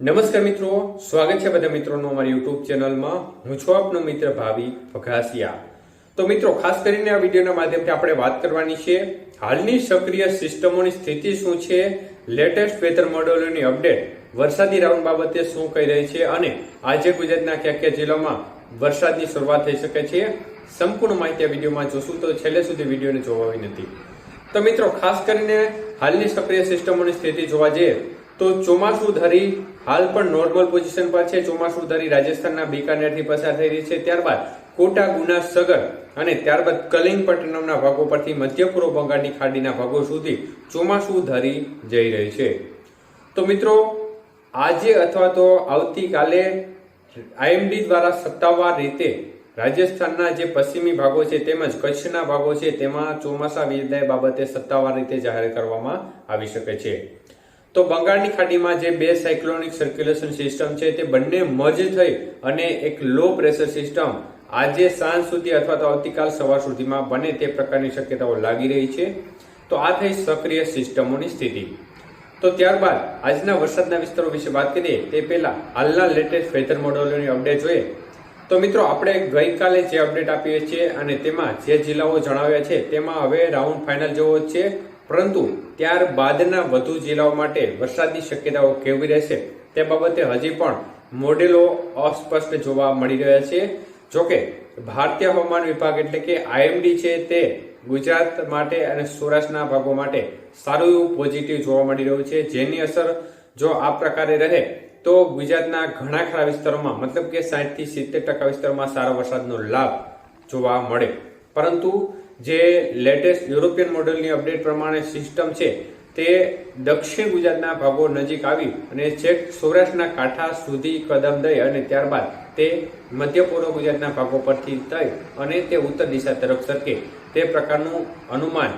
નમસ્કાર મિત્રો, સ્વાગત છે બધા મિત્રોનો અમારી યુટ્યુબ ચેનલમાં. હું છું આપનો મિત્ર ભાવિ ફઘાસિયા તો મિત્રો, ખાસ કરીને આ વિડીયોના માધ્યમથી આપણે વાત કરવાની છે, હાલની સક્રિય સિસ્ટમોની સ્થિતિ શું છે, લેટેસ્ટ વેધર મોડેલોની અપડેટ, વરસાદી રાઉન્ડ બાબતે શું કહી રહી છે, અને આજે ગુજરાતના કયા કયા જિલ્લામાં વરસાદની શરૂઆત થઈ શકે છે, સંપૂર્ણ માહિતી આ વિડીયોમાં જોશું. તો છેલ્લે સુધી વિડીયોને જોવાવી નથી તો મિત્રો, ખાસ કરીને હાલની સક્રિય સિસ્ટમોની સ્થિતિ જોવા જઈએ તો ચોમાસું ધરી હાલ પણ નોર્મલ પોઝિશન પર છે. ચોમાસું ધરી રાજસ્થાનના બીકાનેરથી પસાર થઈ રહી છે. ત્યારબાદ કોટા, ગુના, સગર અને ત્યારબાદ કલિંગપટ્ટનમના ભાગો પરથી મધ્ય પૂર્વ બંગાળની ખાડીના ભાગો સુધી ચોમાસું ધરી જઈ રહી છે. તો મિત્રો, આજે અથવા તો આવતીકાલે આઈએમડી દ્વારા સત્તાવાર રીતે રાજસ્થાનના જે પશ્ચિમી ભાગો છે તેમજ કચ્છના ભાગો છે તેમાં ચોમાસા વિદાય બાબતે સત્તાવાર રીતે જાહેર કરવામાં આવી શકે છે. તો બંગાળની ખાડીમાં જે બે સાયક્લોનિક સર્ક્યુલેશન સિસ્ટમ છે, તે બંને મર્જ થઈ અને એક લો પ્રેશર સિસ્ટમ આજે સાંજ સુધી અથવા તો આવતીકાલ સવાર સુધીમાં બને તે પ્રકારની શક્યતાઓ લાગી રહી છે. તો આ થઈ સક્રિય સિસ્ટમોની સ્થિતિ. તો ત્યારબાદ આજના વરસાદના વિસ્તારો વિશે વાત કરીએ, તે પહેલા હાલના લેટેસ્ટ વેધર મોડેલોની અપડેટ જોઈએ. તો મિત્રો, આપણે ગઈકાલે જે અપડેટ આપીએ છીએ અને તેમાં જે જિલ્લાઓ જણાવ્યા છે, તેમાં હવે રાઉન્ડ ફાઇનલ જેવો છે. પરંતુ ત્યારબાદના વધુ જિલ્લાઓ માટે વરસાદની શક્યતાઓ કેવી રહેશે તે બાબતે હજી પણ મોડેલો અસ્પષ્ટ જોવા મળી રહ્યા છે. જોકે ભારતીય હવામાન વિભાગ એટલે કે આઈએમડી છે તે ગુજરાત માટે અને સૌરાષ્ટ્રના ભાગો માટે સારું એવું પોઝિટિવ જોવા મળી રહ્યું છે. જેની અસર જો આ પ્રકારે રહે તો ગુજરાતના ઘણા ખરા વિસ્તારોમાં, મતલબ કે સાઠથી સિત્તેર ટકા વિસ્તારોમાં સારા વરસાદનો લાભ જોવા મળે. પરંતુ જે લેટેસ્ટ યુરોપિયન મોડેલની અપડેટ પ્રમાણે સિસ્ટમ છે, તે દક્ષિણ ગુજરાતના ભાગો નજીક આવી અને છેક સૌરાષ્ટ્રના કાંઠા સુધી કદમ દઈ અને ત્યારબાદ તે મધ્ય પૂર્વ ગુજરાતના ભાગો પરથી થઈ અને તે ઉત્તર દિશા તરફ સરકે. તે પ્રકારનું અનુમાન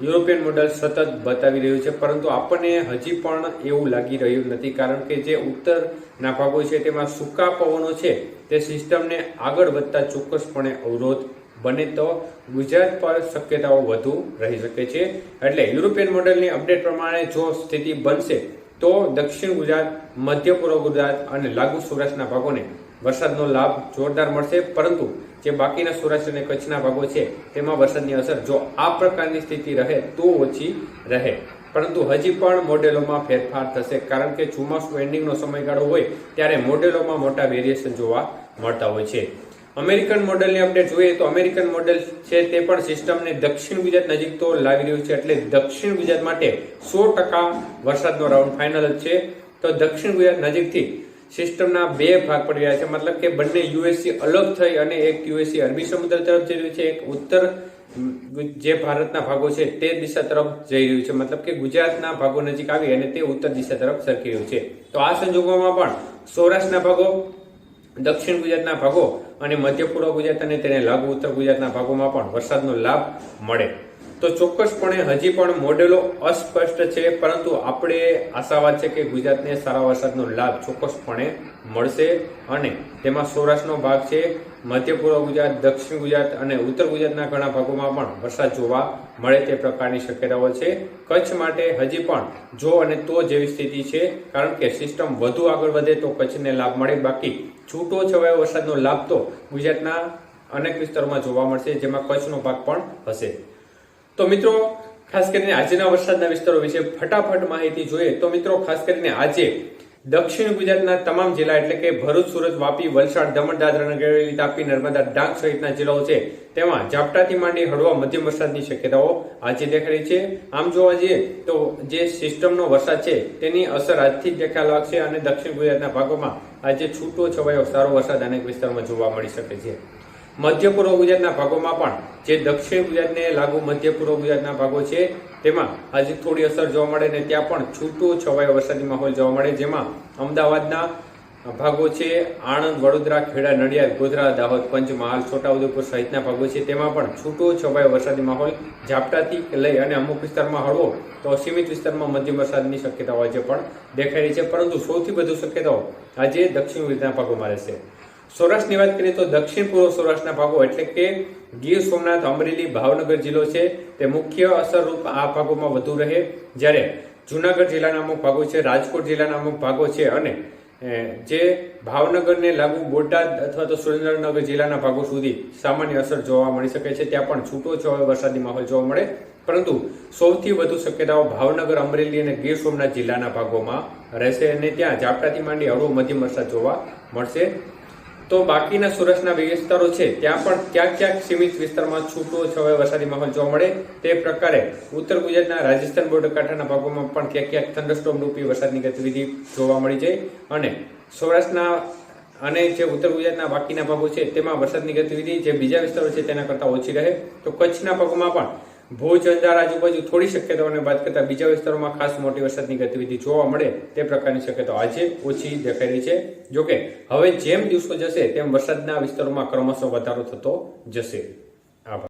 યુરોપિયન મોડલ સતત બતાવી રહ્યું છે, પરંતુ આપણને હજી પણ એવું લાગી રહ્યું નથી, કારણ કે જે ઉત્તરના ભાગો છે તેમાં સૂકા પવનો છે, તે સિસ્ટમને આગળ વધતા ચોક્કસપણે અવરોધ બને તો ગુજરાત પર શક્યતાઓ વધુ રહી શકે છે. એટલે યુરોપિયન મોડેલની અપડેટ પ્રમાણે જો સ્થિતિ બનશે, તો દક્ષિણ ગુજરાત, મધ્ય પૂર્વ ગુજરાત અને લાગુ સૌરાષ્ટ્રના ભાગોને વરસાદનો લાભ જોરદાર મળશે. પરંતુ જે બાકીના સૌરાષ્ટ્ર અને કચ્છના ભાગો છે, તેમાં વરસાદની અસર જો આ પ્રકારની સ્થિતિ રહે તો ઓછી રહે. પરંતુ હજી પણ મોડેલોમાં ફેરફાર થશે. કારણ કે ચોમાસું એન્ડિંગનો સમયગાળો હોય, ત્યારે મોડેલોમાં મોટા વેરિએશન જોવા મળતા હોય છે. અમેરિકન મોડેલની અપડેટ જોઈએ તો અમેરિકન મોડેલ છે તે પણ સિસ્ટમને દક્ષિણ ગુજરાત નજીક તો લાવી રહ્યું છે એટલે દક્ષિણ ગુજરાત માટે સો ટકા વરસાદનો રાઉન્ડ ફાઇનલ જ છે. તો દક્ષિણ ગુજરાત નજીકથી સિસ્ટમના બે ભાગ પડી રહ્યા છે. મતલબ કે બંને યુએસસી અલગ થઈ અને એક યુએસસી અરબી સમુદ્ર તરફ જઈ રહ્યું છે. એક ઉત્તર, જે ભારતના ભાગો છે તે દિશા તરફ જઈ રહ્યું છે. મતલબ કે ગુજરાતના ભાગો નજીક આવી અને તે ઉત્તર દિશા તરફ સરકી રહ્યું છે. તો આ સંજોગોમાં પણ સૌરાષ્ટ્રના ભાગો દક્ષિણ ગુજરાતના ભાગો અને મધ્ય પૂર્વ ગુજરાત અને તેને લાગુ ઉત્તર ગુજરાતના ભાગોમાં પણ વરસાદનો લાભ મળે. તો ચોક્કસપણે હજી પણ મોડેલો અસ્પષ્ટ છે, પરંતુ આપણે આશાવાદ છે કે ગુજરાતને સારા વરસાદનો લાભ ચોક્કસપણે મળશે અને તેમાં સૌરાષ્ટ્રનો ભાગ છે મધ્ય પૂર્વ ગુજરાત, દક્ષિણ ગુજરાત અને ઉત્તર ગુજરાતના ઘણા ભાગોમાં પણ વરસાદ જોવા મળે તે પ્રકારની શક્યતાઓ છે. કચ્છ માટે હજી પણ જો અને તો જેવી સ્થિતિ છે, કારણ કે સિસ્ટમ વધુ આગળ વધે તો કચ્છને લાભ મળે. બાકી છૂટો છવાયો વરસાદનો લાભ તો ગુજરાતના અનેક વિસ્તારોમાં જોવા મળશે, જેમાં કચ્છનો ભાગ પણ હશે. તો મિત્રો, ખાસ કરીને આજના વરસાદના વિસ્તારો વિશે ફટાફટ માહિતી જોઈએ તો મિત્રો, ખાસ કરીને આજે દક્ષિણ ગુજરાતના તમામ જિલ્લા એટલે કે ભરૂચ, સુરત, વાપી, વલસાડ દમણ દાદરા નગર હવેલી તાપી, નર્મદા, ડાંગ સહિતના જિલ્લાઓ છે. તેમાં ઝાપટાથી માંડી હળવા મધ્યમ વરસાદની શક્યતાઓ આજે દેખાઈ છે. આમ જોવા જઈએ તો જે સિસ્ટમનો વરસાદ છે તેની અસર આજથી જ દેખાવા લાગશે અને દક્ષિણ ગુજરાતના ભાગોમાં આજે છૂટો છવાયો સારો વરસાદ અનેક વિસ્તારોમાં જોવા મળી શકે છે. મધ્ય પૂર્વ ગુજરાતના ભાગોમાં પણ જે દક્ષિણ ગુજરાતને લાગુ મધ્ય પૂર્વ ગુજરાતના ભાગો છે, તેમાં આજે થોડી અસર જોવા મળે ને ત્યાં પણ છૂટો છવાયો વરસાદી માહોલ જોવા મળે, જેમાં અમદાવાદના ભાગો છે, આણંદ, વડોદરા, ખેડા, નડિયાદ, ગોધરા, દાહોદ, પંચમહાલ, છોટાઉદેપુર સહિતના ભાગો છે, તેમાં પણ છૂટો છવાયો વરસાદી માહોલ ઝાપટાથી લઈ અને અમુક વિસ્તારમાં હળવો તો સીમિત વિસ્તારમાં મધ્યમ વરસાદની શક્યતાઓ આજે પણ દેખાઈ રહી છે, પરંતુ સૌથી વધુ શક્યતાઓ આજે દક્ષિણ ગુજરાતના ભાગોમાં રહેશે. સૌરાષ્ટ્રની વાત કરીએ તો દક્ષિણ પૂર્વ સૌરાષ્ટ્રના ભાગો એટલે કે ગીર સોમનાથ, અમરેલી, ભાવનગર જિલ્લો છે. તે મુખ્ય અસરરૂપ આ ભાગોમાં વધુ રહે. જ્યારે જુનાગઢ જિલ્લાના અમુક ભાગો છે, રાજકોટ જિલ્લાના અમુક ભાગો છે અને જે ભાવનગરને લાગુ બોટાદ અથવા તો સુરેન્દ્રનગર જિલ્લાના ભાગો સુધી સામાન્ય અસર જોવા મળી શકે છે. ત્યાં પણ છૂટો છવાયો વરસાદી માહોલ જોવા મળે. પરંતુ સૌથી વધુ શક્યતાઓ ભાવનગર, અમરેલી અને ગીર સોમનાથ જિલ્લાના ભાગોમાં રહેશે અને ત્યાં ઝાપટાથી માંડી હળવો મધ્યમ વરસાદ જોવા મળશે. તો બાકીના સૌરાષ્ટ્રના વિસ્તારો છે, ત્યાં પણ ક્યાંક ક્યાંક સીમિત વિસ્તારમાં છૂટો છવાય વરસાદી માહોલ જોવા મળે. તે પ્રકારે ઉત્તર ગુજરાતના રાજસ્થાન બોર્ડર કાંઠાના ભાગોમાં પણ ક્યાંક ક્યાંક થંડરસ્ટોમ રૂપી વરસાદની ગતિવિધિ જોવા મળી છે. અને સૌરાષ્ટ્રના અને જે ઉત્તર ગુજરાતના બાકીના ભાગો છે, તેમાં વરસાદની ગતિવિધિ જે બીજા વિસ્તારો છે, તેના કરતાં ઓછી રહે. તો કચ્છના ભાગોમાં પણ ભુજ અંજાર આજુબાજુ થોડી શક્યતાઓને બાદ કરતા બીજા વિસ્તારોમાં ખાસ મોટી વરસાદની ગતિવિધિ જોવા મળે તે પ્રકારની શક્યતાઓ આજે ઓછી દેખાઈ રહી છે. જોકે, હવે જેમ દિવસો જશે, તેમ વરસાદના વિસ્તારોમાં ક્રમશઃ વધારો થતો જશે.